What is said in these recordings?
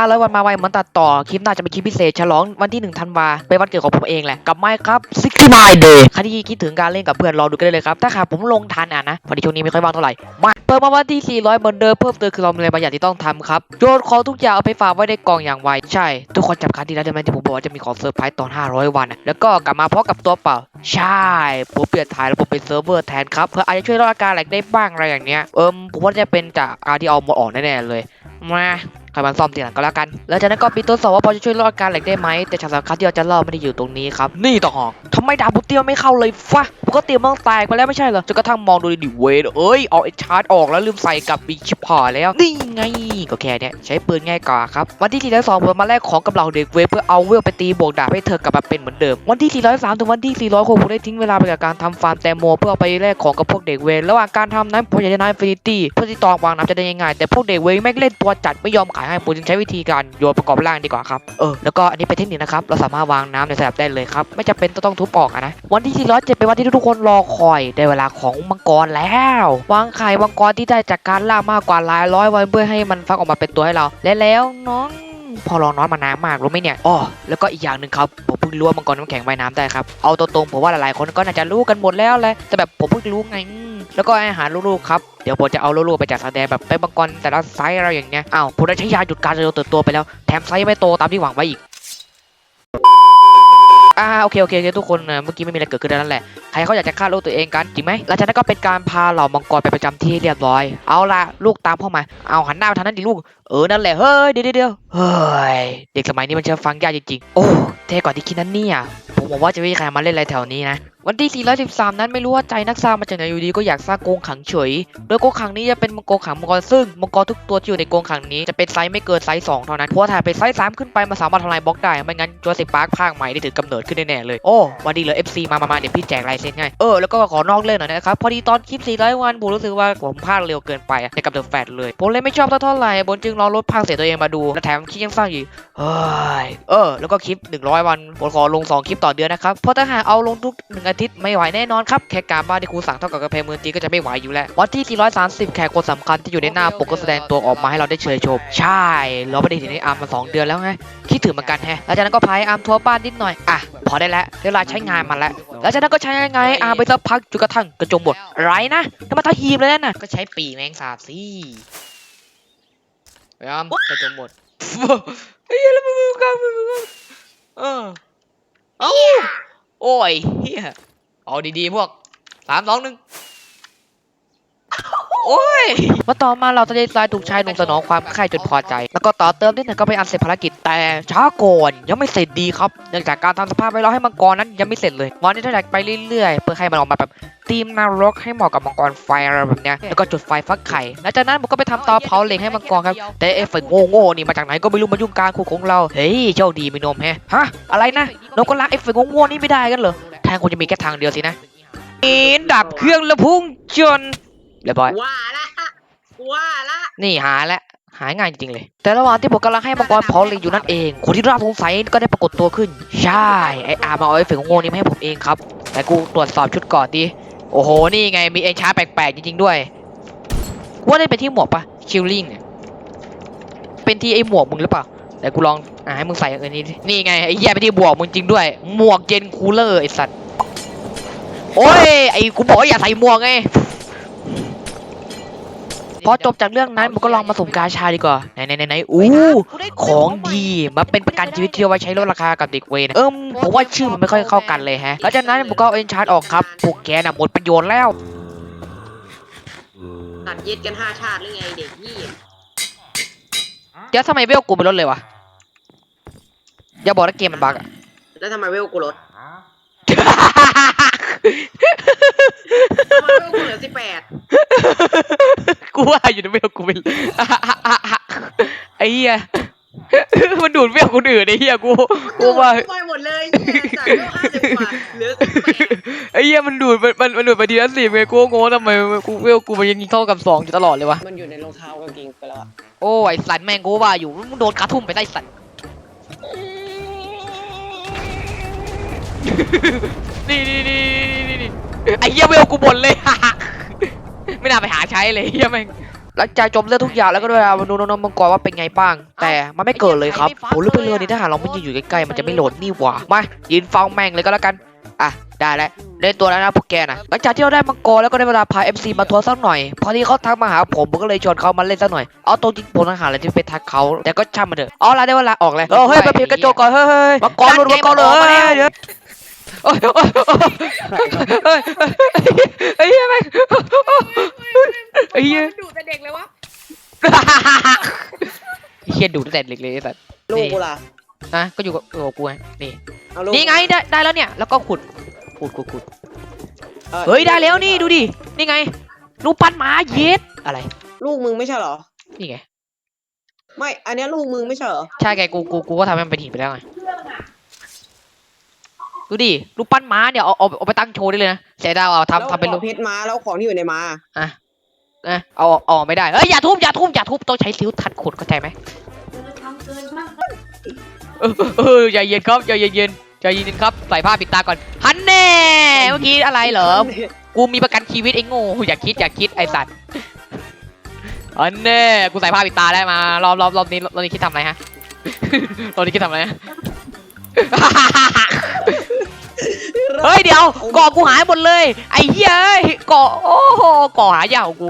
500 วันมาไวเหมือนตัดต่อ คลิปหน่าจะเป็นคลิปพิเศษฉลองวันที่1ธันวาเป็นวันเกิดของผมเองแหละ กับไมค์ครับ69 day ใครที่คิดถึงการเล่นกับเพื่อนรอดูกันได้เลยครับ ถ้าหากผมลงทันอะนะ พอดีช่วงนี้ไม่ค่อยว่างเท่าไหร่ มาเปิดมาวันที่ 400เหมือนเดิมเพิ่มเติมคือเรามีอะไรบางอย่างที่ต้องทำครับโยนของทุกอย่างเอาไปฝากไว้ในกล่องอย่างไว ใช่ ทุกคนจำครั้งที่แล้วได้ไหมที่ผมบอกว่าจะมีของเซอร์ไพรส์ตอน 500 วัน แล้วก็กลับมาพร้อมกับตัวเปล่า ใช่ผมเปลี่ยนถ่ายระบบเป็นเซิร์ฟเวอร์แทนครับเพื่ออาจจะช่วยลดอาการแหลกได้บ้างอะไรอย่างเนี้ยเอิมผมว่าจะเป็นจากกาที่เอาหมดออกแน่ๆเลยมา ใครมันซ่อมทีหลังก็แล้วกัน แล้วจากนั้นก็ปีทดสอบว่าพอจะช่วยลดอาการแหลกได้ไหมแต่ฉากสำคัญที่เราจะเล่าไม่ได้อยู่ตรงนี้ครับ นี่ต่อหอกทำไมดาบบุเตียวไม่เข้าเลยฟะปกติมันต้องแตกไปแล้วไม่ใช่เหรอจนกระทั่งมองดูดิเวยเอ้ยเอาไอ้ชาร์จออกแล้วลืมใส่กับอีกชิบหายแล้ว นี่ไงก็แค่เนี้ยใช้ปืนง่ายกว่าครับ วันที่402ผมมาแลกของกับเหล่าเด็กเวเพื่อเอาเวลไปตีบวกดาบให้เธอกลับมาเป็นเหมือนเดิม วันที่ 403ถึงวันที่ 406ผมได้ทิ้งเวลาไปกับการทำฟาร์มแตงโมเพื่อเอาไปแลกของกับพวกเด็กเวรระหว่างการทำนั้นผมอยากจะได้อินฟินิตี้เพื่อที่ตองวางน้ำจะได้ง่ายๆแต่พวกเด็กเวรแม่งเล่นตัวจัดไม่ยอมขายให้ผมจึงใช้วิธีการโยนประกอบร่างดีกว่าครับ เออ แล้วก็อันนี้เป็นเทคนิคนะครับ เราสามารถวางน้ำในสลับได้เลยครับ ไม่จำเป็นต้องทุบออกอะนะ วันที่ 407 เป็นวันที่ทุกคนรอคอยได้เวลาของมังกรแล้ว วางไข่มังกรที่ได้จากการล่ามากกว่าหลายร้อยวันเพื่อให้มันฟักออกมาเป็นตัวให้เรา และแล้วน้อง พอรองน้อนมาน้ำมากรู้ไหมเนี่ยอ๋อแล้วก็อีกอย่างหนึ่งครับผมเพิ่งรู้ว่ามังกรน้ำแข็งว่ายน้ำได้ครับเอาตรงๆผมว่าหลายๆคนก็น่าจะรู้กันหมดแล้วแหละแต่แบบผมเพิ่งรู้ไงแล้วก็อาหารลูกๆครับเดี๋ยวผมจะเอาลูกๆไปจัดแสดงแบบเป็นมังกรแต่ละไซส์อะไรอย่างเงี้ยอ้าวผมได้ใช้ยาหยุดการเจริญเติบโตไปแล้วแถมไซส์ไม่โตตามที่หวังไว้อีก อ่าโอเคโอเคโอเคทุกคนนะเมื่อกี้ไม่มีอะไรเกิดขึ้นแล้วนั่นแหละใครเขาอยากจะฆ่าลูกตัวเองกันจริงไหมหลังจากนั้นก็เป็นการพาเหล่ามังกรไปประจำที่เรียบร้อย เอาละลูกตามพ่อมาเอาหันหน้าไปทางนั้นดิลูกเออนั่นแหละเฮ้ยเดี๋ยวเดี๋ยวเฮ้ยเด็กสมัยนี้มันเชื่อฟังยากจริงๆโอ้เท่กว่าที่คิดนั่นเนี่ยผมบอกว่าจะไม่มีใครมาเล่นอะไรแถวนี้นะ วันที่ 413 นั้นไม่รู้ว่าใจนักสร้างมาจากไหนอยู่ดีก็อยากสร้างกงขังเฉย โดยกงขังนี้จะเป็นมังกรขังมังกรซึ่งมังกรทุกตัวที่อยู่ในกงขังนี้จะเป็นไซส์ไม่เกินไซส์2เท่านั้น เพราะถ้าเป็นไซส์3ขึ้นไปมันสามารถทำลายบล็อกได้ ไม่งั้นจูสิปาร์คภาคใหม่ได้ถือกำเนิดขึ้นแน่เลย โอ้ วันดีเหลย FC มามามาเดี๋ยวพี่แจกลายเซ็นให้ เออ แล้วก็ขอนอกเรื่องหน่อยนะครับ พอดีตอนคลิป 400 วันผมรู้สึกว่าผมพลาดเร็วเกินไปอะในกับเดอะแฟตเลย ผมเลยไม่ชอบเท่าไหร่บนจึงลองลดภาคเสียงตัวเองมาดูและแถมคลิปยังสั้นอยู่เฮ้ยเออแล้วก็คลิป 100 วันผมขอลง 2 คลิปต่อเดือนนะครับเพราะถ้าหากเอาลงทุก1อาทิตย์ไม่ไหวแน่นอนครับแค่การบ้านที่ครูสั่งเท่ากับกระเพงมือตีก็จะไม่ไหวอยู่แล้ววันที่ 430 แขกคนสำคัญที่อยู่ในหน้าปกก็แสดงตัวออกมาให้เราได้เชยชม ใช่เราไม่ได้เห็นไอ้อาร์มมา2เดือนแล้วไงคิดถึงเหมือนกันแฮะหลังจากนั้นก็พายอาร์มทัวร์บ้านนิดหน่อยอะพอได้แล้วเวลาใช้งานมันแล้วแล้วจากนั้นก็ใช้ยังไงอาร์มไปสักพักจนกระทั่งกระจมหมดไรนะทำไมทาหีบเลยนั่นน่ะก็ใช้ปีแมงสาบสิพยายามกระจมหมดไอ้เหี้ยแล้วมึงมึงกลางมึงมึงกลางเออเอ้า โอ้ยเฮียเอาดีๆพวกสามสองหนึ่ง โอ้ยมาต่อมาเราจะได้ทรายถูกชายหนุ่มสนองความใคร่จนพอใจ แล้วก็ต่อเติมนิดหนึ่งก็ไปอันเสร็จภารกิจแต่ช้าก่อนยังไม่เสร็จดีครับเนื่องจากการทำสภาพไว้รอให้มังกรนั้นยังไม่เสร็จเลยวันนี้ถ้าอยากไปเรื่อยๆ เพื่อให้มันออกมาแบบธีมนรกให้เหมาะกับมังกรไฟอะไรแบบเนี้ยแล้วก็จุดไฟฟักไข่หลังจากนั้นผมก็ไปทำตาเผาเหล็กให้มังกรครับ แต่ไอ้ฝนโง่ๆนี่มาจากไหนก็ไม่รู้มายุ่งการคู่ของเราเฮ้ยโชคดีมีนมแฮะฮะอะไรนะนมก็รักไอ้ฝนโง่ๆนี่ไม่ได้กันเหรอแทางคงจะมีแค่ทางเดียวสินะอินดับเครื่องและพุ่งชน เรียบร้อย ว่าละว่าละนี่หาแล้วหายง่ายจริงๆเลย แต่ระหว่างที่ผมกำลังให้มังกรเผาเหล็กอยู่นั่นเอง คนที่น่าสงสัยก็ได้ปรากฏตัวขึ้น ใช่ ไอ้อามาเอาไอ้ฝนโง่ๆนี่มาให้ผมเองครับ แต่กูตรวจสอบชุดก่อนดิ โอ้โห นี่ไงมีเอ็นชาร์จแปลกๆจริงๆด้วย ว่าได้เป็นที่หมวกปะชิลลิงเนี่ยเป็นที่ไอ้หมวกมึงหรือเปล่า แต่กูลองอ่าให้มึงใส่อันนี้ดินี่ไงไอ้เหี้ยเป็นที่หมวกมึงจริงด้วย หมวกเจนคูลเลอร์ไอ้สัตว์ โอ้ย ไอ้กูบอกว่าอย่าใส่หมวกไง พอจบจากเรื่องนั้นผมก็ลองมาสุ่มกาชาดีกว่าไหนไหนไหนไหนอู้ของดีมาเป็นประกันชีวิตที่เอาไว้ใช้ลดราคากับเด็กเวรนะเอิมผมว่าชื่อมันไม่ค่อยเข้ากันเลยแฮะแล้วจากนั้นผมก็เอาเอ็นชาร์ดออกครับพวกแกน่ะหมดประโยชน์แล้วตัดเย็ดกันห้าชาติหรือไงเด็กนี่เดี๋ยวทำไมเวลกูไม่ลดเลยวะอย่าบอกนะเกมมันบั๊กอะแล้วทำไมเวลกูลด ทำไมเวลกูเหลือสิบแปดกูว่าอยู่ในเวลกูเป็นไอ้เหี้ยมันดูดเวลคนอื่นไอ้เหี้ยกูกูว่า ไปหมดเลยเนี่ยจากเวลห้าสิบกว่าเหลือสิบแปดไอ้เหี้ยมันดูดมันมันมันดูดไปทีละสิบไงกูก็งงว่าทำไมกูเวลกูมันยังยิงเท่ากับสองอยู่ตลอดเลยวะมันอยู่ในรองเท้ากางเกงไปแล้วอะโอ้ไอสันแม่งกูว่าอยู่มึงโดนกระทุ่มไปได้สัน นี่นี่นี่นี่นี่ไอ้เหี้ยเวลกูบ่นเลย ไม่น่าไปหาใช้เลยเหี้ยแม่ง หลังจากจมเลือดทุกอย่างแล้วก็ด้วยมาดูน้องๆมังกรว่าเป็นไงบ้าง แต่มันไม่เกิดเลยครับผมรู้ไปเลยนี่ถ้าหากเราไม่ยืนอยู่ใกล้ๆมันจะไม่โหลดนี่หว่ามายืนฟังแม่งเลยก็แล้วกันอะได้แล้วเล่นตัวแล้วนะพวกแกนะหลังจากที่เราได้มังกรแล้วก็ได้เวลาพา MC มาทัวร์สักหน่อย พอดีเขาทักมาหาผมผมก็เลยชวนเขามาเล่นสักหน่อยเอาตรงจริงผมต่างหากเลยที่ไปทักเขาแต่ก็ช่างมันเถอะเอาละได้เวลาออกแล้วเออเฮ้ยไปเพลงกระจกก่อนเฮ้ยเฮ้ยมังกรหลุดมังกรเลย เฮ้ยเดี๋ยวโอ้ยโอ้ยโอ้ยเฮ้ยเฮ้ยเฮ้ยแม่งไอ้เหี้ยดุแต่เด็กเลยวะเฮียดูตั้งแต่เล็กเลยไอ้สัสลูกกูล่ะนะก็อยู่กับเออกูไงนี่เอาลูกนี่ไงได้ได้แล้วเนี่ย แล้วก็ขุดขุดขุดขุดออเฮ้ยได้แล้วนี่ดูดินี่ไงรูปปั้นหมาเย็ดอะไรลูกมึงไม่ใช่เหรอ นี่ไง ไม่ อันเนี้ยลูกมึงไม่ใช่เหรอ ใช่ไงกูกูกูก็ทำให้มันเป็นหินไปแล้วไง ดูดิรูปปั้นม้าเนี่ยเอาเอาเอาไปตั้งโชว์ได้เลยนะเสียดายเอาแล้วทำทำเป็นขรูอปเพชรมาแล้วของที่อยู่ในมานะเอาเอาเอาไม่ได้เฮ้ย อย่าทุบ อย่าทุบ อย่าทุบ ต้องใช้ซิ้วทัดขุดเข้าใจไหมเออเออใจเย็นครับใจเย็นๆใจเย็นๆครับ ใส่ผ้าปิดตาก่อน ฮันแน่ เมื่อกี้อะไรเหรอ กูมีประกันชีวิตไอ้โง่ อย่าคิด อย่าคิดไอ้สัตว์ อันแน่ กูใส่ผ้าปิดตาได้มา รอบรอบรอบนี้รอบนี้คิดทำอะไรฮะ รอบนี้คิดทำอะไรฮะ เฮ้ยเดี๋ยวเกาะกูหายหมดเลย ไอ้เหี้ยเอ้ยเกาะโอ้โหเกาะหายากของกู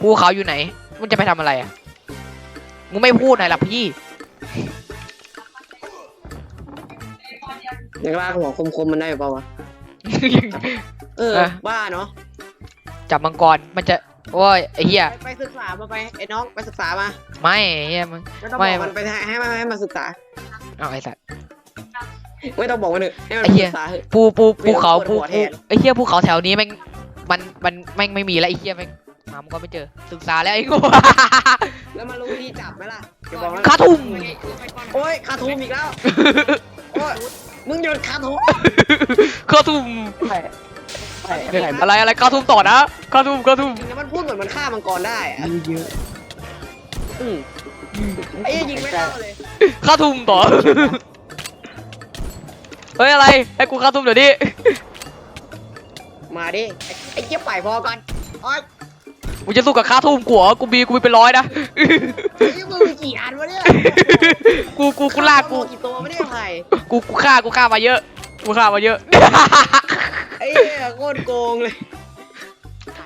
ภูเขาอยู่ไหนมึงจะไปทำอะไรอะมึงไม่พูดหน่อยล่ะพี่ยังลากหัวคมๆมันได้เปล่าวะเออเออบ้าเนาะจับมังกรมันจะโอ้ยไอ้เหี้ยไปไปศึกษามาไปไอ้น้องไปศึกษามา ไม่ไอ้เหี้ยมึงไม่ต้องไม่บอกมันไปให้ให้มันให้มันศึกษาเอาไอ้สัตว์ ไม่ต้องบอกมันเถอะให้มันไอ้เหี้ยศึกษาเถอะภูภูภูเขาไม่ภูต้องปวดหัวแทภูนไอ้เหี้ยภูเขาแถวนี้แม่งมันมันแม่งไม่มีแล้วไอ้เหี้ยแม่งหามังกรไม่เจอศึกษาแล้วไอ้โง่แล้วมารู้วิธีจับไหมล่ะเดี๋ยวบอกมันคาทุ่ม โอ้ยคาทูมอีกแล้ว โอ้ย มึงหยุดคาทูมคาทุ่มอะไรอะไรคาทุ่มต่อนะคาทุ่มคาทุ่มจริงนะมันพูดเหมือนมันฆ่ามังกรได้อะอืมไอ้เหี้ยยิงไม่เข้าเลยค่าทุ่มต่อ เฮ้ยอะไรให้กูค่าทุ่มเดี๋ยวนี้มาดิไอ้ไอ้เจี๊ยบไปพอก่อนโอ้ยมึงจะสู้กับค่าทุ่มกูเหรอกูมีกูมีเป็นร้อยนะ ไอ้เหี้ยมึงมีกี่อันวะเนี่ยกูกูกูลากกู กี่ตัวไม่ได้ไผ่กูกูฆ่ากูฆ่ามาเยอะ กูฆ่ามาเยอะ ไอ้เหี้ยโคตรโกงเลย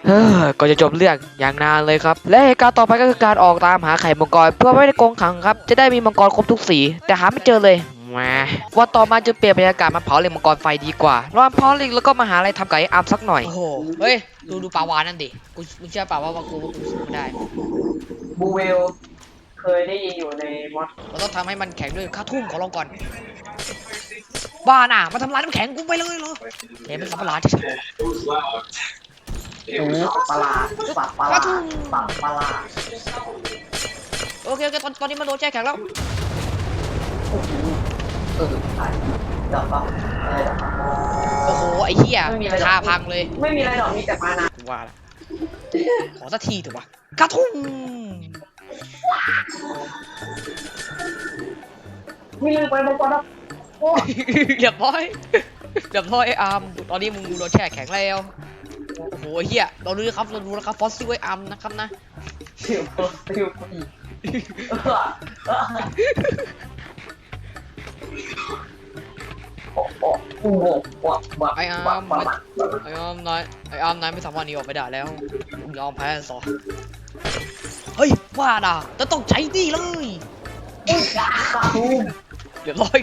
เฮ้อก็จะจบเรื่องอย่างนานเลยครับ และเหตุการณ์ต่อไปก็คือการออกตามหาไข่มังกรเพื่อไม่ได้โกงขังครับ จะได้มีมังกรครบทุกสี แต่หาไม่เจอเลยแห มาวันต่อมาจะเปลี่ยนบรรยากาศมาเผาเหล็กมังกรไฟดีกว่าลองเผาเหล็กแล้วก็มาหาอะไรทำกับไอ้อาร์มสักหน่อย โอ้โห เฮ้ย ดูดูปลาวานนั่นดิ กูมึงเชื่อเปล่าว่ากูกูสู้ไม่ได้ บูเวลเคยได้ยินอยู่ในมอสเราต้องทำให้มันแข็งด้วยค่าทุ่มของเราก่อน บ้าน่ะมาทำลายน้ำแข็งกูไปเลยเหรอเห็นมันสับประหลาดจะใช่ประหลาดสับประหลาดสับประหลาดโอเคโอเคตอนตอนนี้มันโดนแช่แข็งแล้ว เออใช่ดอกปะอะไรดอกปะโอ้โห ไอ้เหี้ยไม่มีอะไรหรอกคาพังเลย ไม่มีอะไรดอกมีแต่มานะกูว่าละขอสักทีเถอะวะกระทุ่มมีเรื่องไปมังกรนะเรียบร้อยเรียบร้อยไอ้อาร์มตอนนี้มึงโดนแช่แข็งแล้ว โอ้โหไอ้เหี้ยเราดูนะครับเราดูนะครับฟอสซิลไอ้อาร์มนะครับนะ เสียวเสียวอีกโอ้โหโอ้ ไอ้อาร์มว้าวไอ้อาร์มนายไอ้อาร์มนายไม่สามารถหนีออกไปได้แล้วมึงยอมแพ้ซะเฮ้ยว่าด่ะจะต้องใช้ดีเลยเรียบร้อย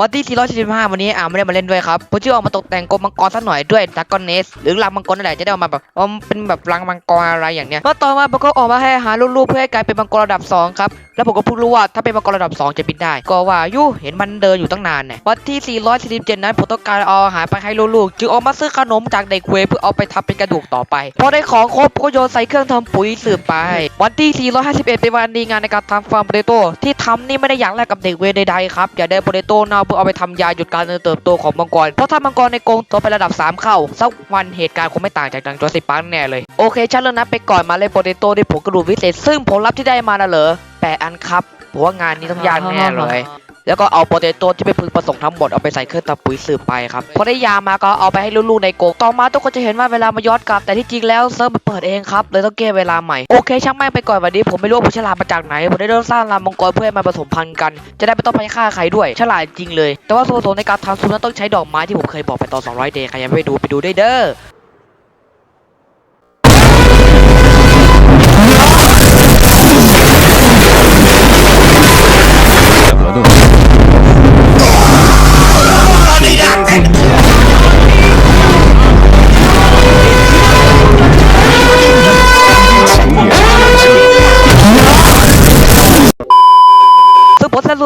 วันที่ 445 วันนี้อาไม่ได้มาเล่นด้วยครับเพราะชื่อออกมาตกแต่งกรมมังกรสักหน่อยด้วยดักกอนเนส หรือรังมังกรนั่นแหละจะได้เอามาแบบว่ามันเป็นแบบรังมังกรอะไรอย่างเนี้ยแล้วต่อมาผมก็ออกมาให้อาหารลูกๆเพื่อให้กลายเป็นมังกรระดับ 2 ครับ แล้วผมก็เพิ่งรู้ว่าถ้าเป็นมังกรระดับ 2 จะบินได้ ก็ว่ายู่เห็นมันเดินอยู่ตั้งนานเนี่ยวันที่ 447 นั้นผมต้องการเอาอาหารไปให้ลูกๆ จึงออกมาซื้อขนมจากเด็กเวเพื่อเอาไปทำเป็นกระดูกต่อไป พอได้ของครบก็โยนใส่เครื่องทำปุ๋ยสืบไป วันที่ 451 เป็นวันดีงานในการทำฟาร์มโปเตโต้ที่ทำนี่ไม่ได้อย่ากแลกกับเด็กเวใดๆครับอยากได้โปเตโต้เน่าเพื่อเอาไปทำยาหยุดการเติบโตของมังกรเพราะถ้ามังกรในกรงโตไประดับ 3 เข้าสักวันเหตุการณ์คงไม่ต่างจากดังจอสิปาร์แน่เลยโอเคฉันเริ่มนับไปก่อนมาเลยโปเตโต้ด้วยผลกระดูกวิเศษซึ่งผลลัพธ์ที่ได้มาน่ะเหรอ แปดอันครับผมว่างานนี้ต้องยากแน่เลย แล้วก็เอาโปเตโต้ที่เป็นพึงประสงค์ทั้งหมดเอาไปใส่เครื่องทำปุ๋ยสืบไปครับพอได้ยามาก็เอาไปให้ลูกๆในกรงต่อมาทุกคนจะเห็นว่าเวลามาย้อนกลับ แต่ที่จริงแล้วเซิร์ฟมันเปิดเองครับเลยต้องแก้เวลาใหม่โอเคช่างแม่งไปก่อนวันนี้ผมไม่รู้ว่าผมฉลาดมาจากไหนผมได้เริ่มสร้างรามมังกรเพื่อให้มันผสมพันธุ์กัน จะได้ไม่ต้องไปฆ่าใครด้วยฉลาดจริงเลย แต่ว่าส่วนผสมในการทำซุปนั้นต้องใช้ดอกไม้ที่ผมเคยบอกไปตอน 200 เดย์ใครยังไม่ไปดูไปดูได้เด้อ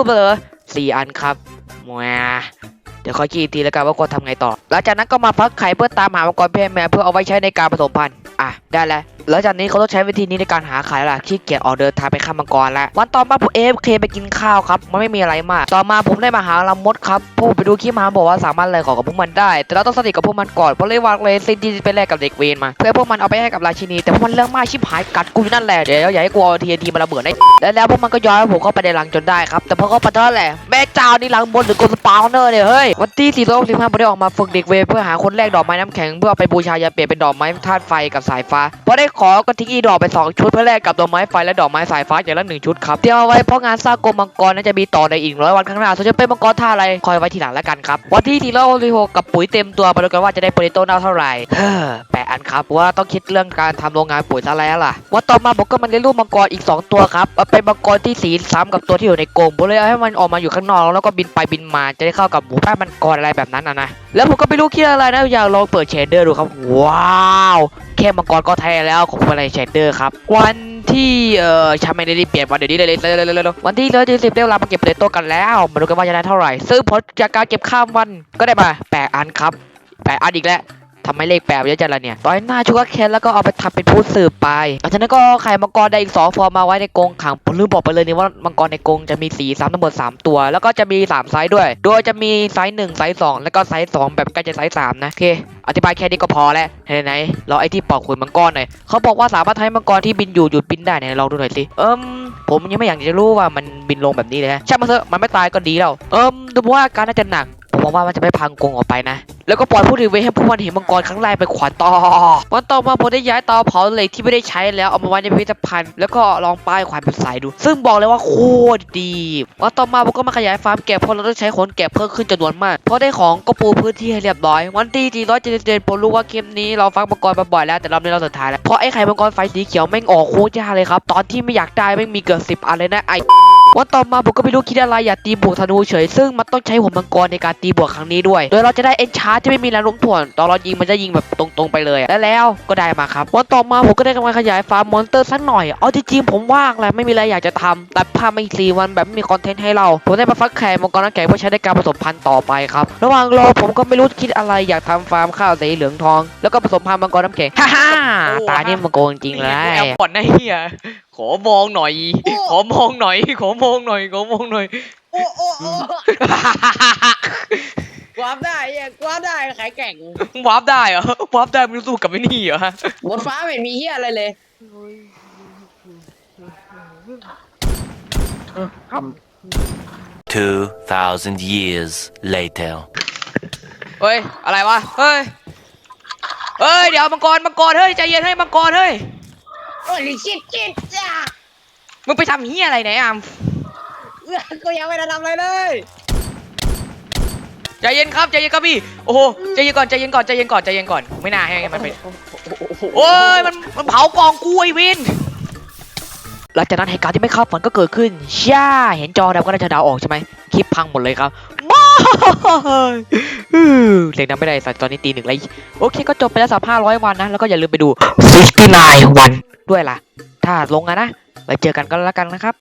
ซึ่งผลสรุปเลยสี่อันครับแหว เดี๋ยวขอชี้อีกทีแล้วกันว่าควรทำไงต่อ หลังจากนั้นก็มาพักไข่เพื่อตามหามังกรเพศแม่เพื่อเอาไว้ใช้ในการผสมพันธุ์ อะ ได้แล้ว หลังจากนี้เขาต้องใช้วิธีนี้ในการหาไข่ล่ะขี้เกียจออกเดินทางไปฆ่ามังกรแล้ว วันต่อมาผมเอฟเคไปกินข้าวครับ มันไม่มีอะไรมาก ต่อมาผมได้มาหาลำมดครับผมไปดูคลิปมาบอกว่าสามารถเลยของกับพวกมันได้ แต่เราต้องสนิทกับพวกมันก่อนเพราะเลยวางเลยซินที่ไปแลกกับเด็กเวนมา เพื่อพวกมันเอาไปให้กับราชินี แต่พวกมันเรื่องมากชิบหายกัดกูอยู่นั่นแหละ เดี๋ยวอย่าให้กูเอาทีทีมาระเบิดได้แล้วแล้วพวกมันก็ย้อยผมเข้าไปในรังจนได้ครับ แต่พอเข้าไปเท่าแหละแม่เจ้านี่รังบนหรือกสปาวเนอร์เนี่ยเฮ้ยวันที่4 6 5ผมได้ออกมาฝึกเด็กเวเพื่อหาคนแรกดอกไม้น้ำแข็งเพื่อไปบูชายาเปลี่ยนเป็นดอกไม้ธาตุไฟกับสายฟ้าพอได้ขอก็ทิ้งอีดอกไปสองชุดเพื่อแลกกับดอกไม้ไฟและดอกไม้สายฟ้าอย่างละหนึ่งชุดครับเตรียมเอาไว้เพราะงานสร้างกรมมังกรนั้นจะมีต่อในอีกร้อยวันข้างหน้าส่วนจะเป็นมังกรท่าอะไรคอยไว้ทีหลังแล้วกันครับวันที่4 6 6กับปุ๋ยเต็มตัวมาดูกันว่าจะได้โปรตีโตเน่าเท่าไหร่เฮ้อแปดอันครับว่าต้องคิดเรื่องการทำโรงงานปุ๋ยซะแล้วล่ะวันต่อมาผมก็มันเลี้ยงลูกมังกรอีกสองตัวครับเป็นมังกรที่สีซ้ำกับตัวที่อยู่ในกรงผมเลยเอาให้มันออกมาอยู่ข้างนอกแล้วก็บินไปบินมาจะได้เข้ากับหมูป้ามันกรอะไรแบบนั้นนะนะ แล้วผมก็ไม่รู้คิดอะไรนะ อยากลองเปิดเชดเดอร์ดูครับ ว้าวแค่มังกรก็แท้แล้วของอะไรเชดเดอร์ครับ วันที่เอ่อชาไม่ได้เปลี่ยนวันเดี๋ยวนี้เลยเลยเลยเลยเลยวันที่เลยที่สิบได้เวลามาเก็บเลโต้กันแล้ว มาดูกันว่าจะได้เท่าไหร่ ซื้อผลจากการเก็บข้ามวันก็ได้มาแปดอันครับแปดอันอีกแล้ว ทำไมเลขแปดเยอะจังละเนี่ยต่อยหน้าชูการ์เคนแล้วก็เอาไปทำเป็นผู้สืบไปหลังจากนั้นก็ไข่มังกรได้อีกสองฟอร์มมาไว้ในกรงขังผมลืมบอกไปเลยนี่ว่ามังกรในกรงจะมีสีซ้ำทั้งหมดสามตัว แล้วก็จะมีสามไซส์ด้วย โดยจะมีไซส์หนึ่งไซส์สองแล้วก็ไซส์สองแบบใกล้จะไซส์สามนะโอเคอธิบายแค่นี้ก็พอแล้วไหนๆเราไอ้ที่ปอกขุยมังกรหน่อยเขาบอกว่าสามารถให้มังกรที่บินอยู่หยุดบินได้ไหนลองดูหน่อยสิเอิมผมยังไม่อยากจะรู้ว่ามันบินลงแบบนี้เลยฮะช่างมันเถอะมันไม่ตายก็ดีแล้วเอิมดูว่าอาการน่าจะหนัก ผมหวังว่ามันจะไม่พังกรงออกไปนะ แล้วก็ปล่อยผู้ถือไว้ให้พวกมันเห็นมังกรครั้งแรกไปขวานต่อ วันต่อมาผมได้ย้ายเตาเผาเหล็กที่ไม่ได้ใช้แล้วเอามาไว้ในพิพิธภัณฑ์ แล้วก็ลองป้ายขวานเป็นสายดู ซึ่งบอกเลยว่าโคตรดี วันต่อมาผมก็มาขยายฟาร์มแกะเพราะเราต้องใช้ขนแกะเพิ่มขึ้นจำนวนมาก เพราะได้ของก็ปูพื้นที่ให้เรียบร้อย วันที่477ผมรู้ว่าเกมนี้เราฟังมังกรมาบ่อยแล้วแต่รอบนี้เราสุดท้ายแล้ว เพราะไอ้ไข่มังกรไฟสีเขียวแม่งออกโคตรยากเลยครับ ตอนที่ไม่อยากได้แม่งมีเกือบสิบอันเลยนะไอ วันต่อมาผมก็ไม่รู้คิดอะไรอยากตีบวกธนูเฉยซึ่งมันต้องใช้หัวมังกรในการตีบวกครั้งนี้ด้วย โดยเราจะได้เอนชาร์ที่ไม่มีแรงโน้มถ่วงตอนเรายิงมันจะยิงแบบตรงๆไปเลยอะและแล้วก็ได้มาครับวันต่อมาผมก็ได้กำลังขยายฟาร์มมอนสเตอร์สักหน่อยเอาจริงๆผมว่างแหละไม่มีอะไรอยากจะทำแต่พามาอีกสี่วันแบบไม่มีคอนเทนต์ให้เราผมได้มาฟักไข่มังกรน้ำแข็งเพื่อใช้ในการผสมพันธุ์ต่อไปครับระหว่างรอผมก็ไม่รู้คิดอะไรอยากทำฟาร์มข้าวสีเหลืองทอง แล้วก็ผสมพันธุ์มังกรน้ำแข็งฮ่าฮ่าตานี่มังกรจริงเลยแอบก่อนนะเฮียข อมองหน่อยขอมองหน่อย ขอมองหน่อย ขอมองหน่อย โอ้โอ้โอ้กวาบได้เหี้ยกวาบได้ขายแก่งวาร์ปได้เหรอวาร์ปได้มึงสู้กับไอ้นี่เหรอฮะบนฟ้าไม่เห็นมีเฮียอะไรเลย 2,000 years later. เฮ้ย อะไรวะ เฮ้ย เฮ้ย เดี๋ยวมังกร มังกร เฮ้ย ใจเย็นให้มังกร เฮ้ยโอ้ยชิดชิดจ้ามึงไปทำเฮียอะไรไหนอะก็ยังไม่ได้ทำอะไรเลยใจเย็นครับใจเย็นครับพี่โอ้โหใจเย็นก่อนใจเย็นก่อนใจเย็นก่อนใจเย็นก่อนไม่น่าให้มันเป็นโอ้ยมันมันเผากองกูไอ้วินหลังจากนั้นเหตุการณ์ที่ไม่คาดฝันก็เกิดขึ้นช่าเห็นจอดำก็น่าจะเดาออกใช่ไหมคลิปพังหมดเลยครับบ้าอื้อเสียงดังไม่ได้สัตว์ตอนนี้ตีหนึ่งแล้วโอเคก็จบไปแล้วสับห้าร้อยวันนะแล้วก็อย่าลืมไปดู69วัน ด้วยล่ะ ถ้าลงอะนะไว้เจอกันก็แล้วกันนะครับ